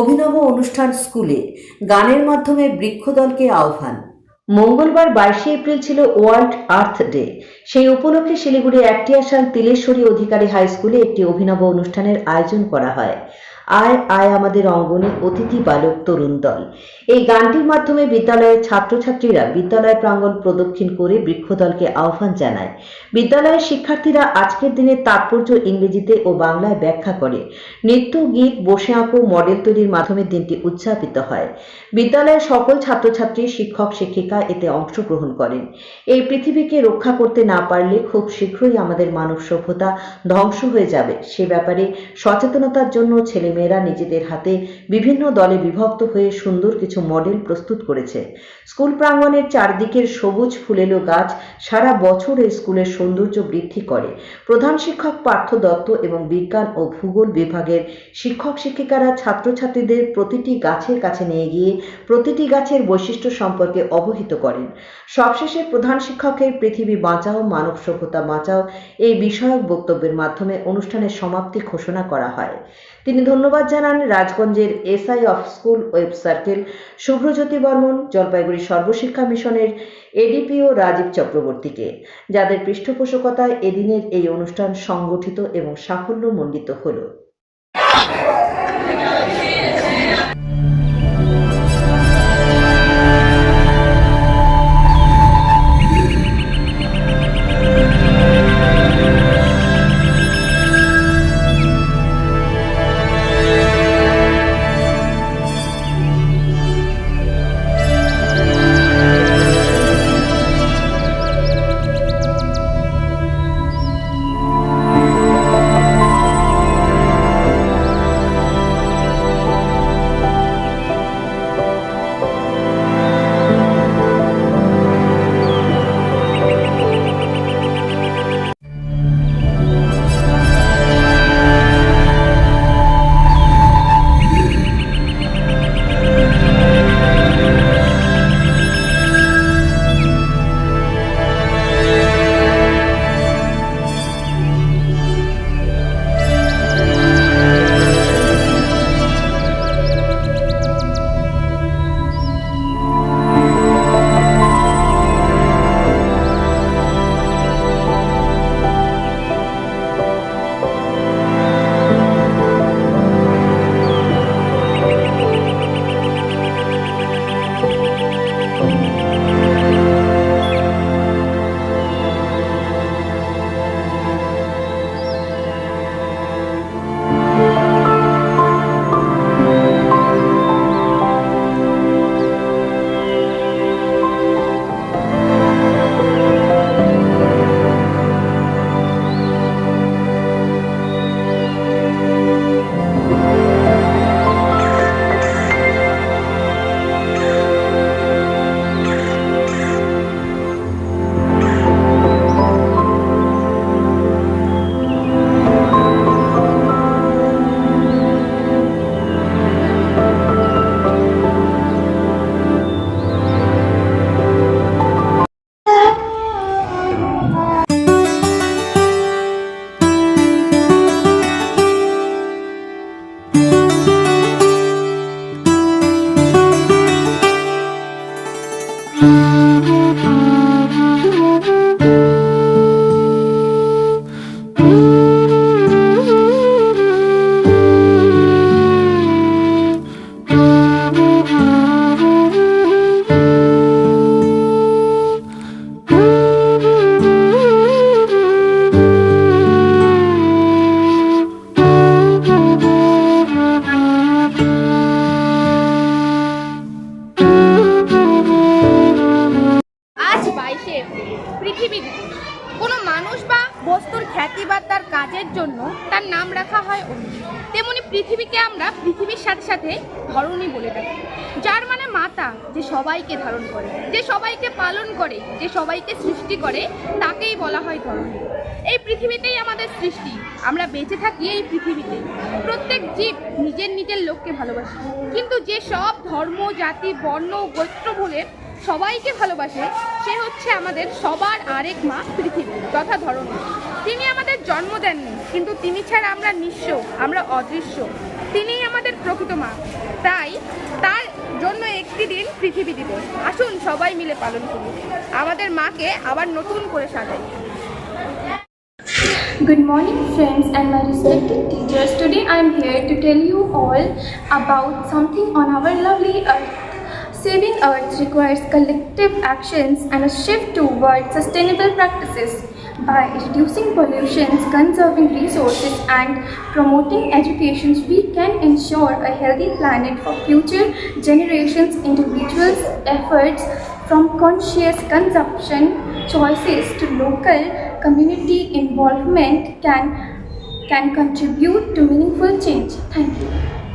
অভিনব অনুষ্ঠান স্কুলে গানের মাধ্যমে বৃক্ষদলকে আহ্বান। মঙ্গলবার বাইশে এপ্রিল ছিল ওয়ার্ল্ড আর্থ ডে। সেই উপলক্ষে শিলিগুড়ি একটি আসাল তিলেশ্বরী অধিকারী হাই স্কুলে একটি অভিনব অনুষ্ঠানের আয়োজন করা হয়। আয় আয় আমাদের অঙ্গনে অতিথি বালক তরুণ দল। এই গানটির মাধ্যমে বিদ্যালয়ের ছাত্রছাত্রীরা বিদ্যালয় প্রাঙ্গণ প্রদক্ষিণ করে বৃক্ষদলকে আহ্বান জানায়। বিদ্যালয়ের শিক্ষার্থীরা আজকের দিনের তাৎপর্য ইংরেজিতে ও বাংলায় ব্যাখ্যা করে। নৃত্য, গীত, বসে আঁকো, মডেল তৈরির মাধ্যমে দিনটি উদযাপিত হয়। বিদ্যালয়ের সকল ছাত্রছাত্রী, শিক্ষক, শিক্ষিকা এতে অংশগ্রহণ করেন। এই পৃথিবীকে রক্ষা করতে না পারলে খুব শীঘ্রই আমাদের মানব সভ্যতা ধ্বংস হয়ে যাবে। সে ব্যাপারে সচেতনতার জন্য ছেলেমেয়েরা নিজেদের হাতে বিভিন্ন দলে বিভক্ত হয়ে সুন্দর কিছু মডেল প্রস্তুত করেছে। স্কুল প্রাঙ্গণের চারদিকের সবুজ ফুলেলো গাছ সারা বছর এই স্কুলের সৌন্দর্য বৃদ্ধি করে। প্রধান শিক্ষক পার্থ দত্ত এবং বিজ্ঞান ও ভূগোল বিভাগের শিক্ষক শিক্ষিকারা ছাত্রছাত্রীদের প্রতিটি গাছের কাছে নিয়ে গিয়ে প্রতিটি গাছের বৈশিষ্ট্য সম্পর্কে অবহিত করেন। সবশেষে প্রধান শিক্ষকের পৃথিবী বাঁচাও, মানব সভ্যতা বাঁচাও এই বিষয়ক বক্তব্যের মাধ্যমে অনুষ্ঠানের সমাপ্তি ঘোষণা করা হয়। তিনি ধন্যবাদ জানান রাজগঞ্জের SI of school web circle Subhrajyoti Barman Jalpaiguri Sarva Shiksha মিশনের এডিপিও রাজীব চক্রবর্তীকে, যাদের পৃষ্ঠপোষকতায় এদিনের এই অনুষ্ঠান সংগঠিত এবং সাফল্য সাফল্যমণ্ডিত হলো। কাজের জন্য তার নাম রাখা হয় অন্য তেমনি পৃথিবীকে আমরা পৃথিবীর সাথে সাথে ধরণী বলে থাকি যার মানে মাতা, যে সবাইকে ধারণ করে, যে সবাইকে পালন করে, যে সবাইকে সৃষ্টি করে, তাকেই বলা হয় ধরণী। এই পৃথিবীতেই আমাদের সৃষ্টি। আমরা বেঁচে থাকি এই পৃথিবীতে। প্রত্যেক জীব নিজের নিজের লোককে ভালোবাসে। কিন্তু যে সব ধর্ম, জাতি, বর্ণ, গোত্র ভুলে সবাইকে ভালোবাসে সে হচ্ছে আমাদের সবার আরেক মা পৃথিবী তথা ধরন তিনি আমাদের জন্ম দেননি কিন্তু তিনি ছাড়া আমরা নিঃস্ব আমরা অদৃশ্য। তিনিই আমাদের প্রকৃত মা। তাই তার জন্য একটি দিন পৃথিবী দিবস। আসুন সবাই মিলে পালন করি আমাদের মাকে আবার নতুন করে সাজাই। Good morning, friends, and my respected teachers. Today I am here to tell you all about something on our lovely earth. Saving Earth requires collective actions and a shift towards sustainable practices. By reducing pollutions, conserving resources, and promoting education, we can ensure a healthy planet for future generations. Individuals' efforts from conscious consumption choices to local community involvement can can contribute to meaningful change. Thank you.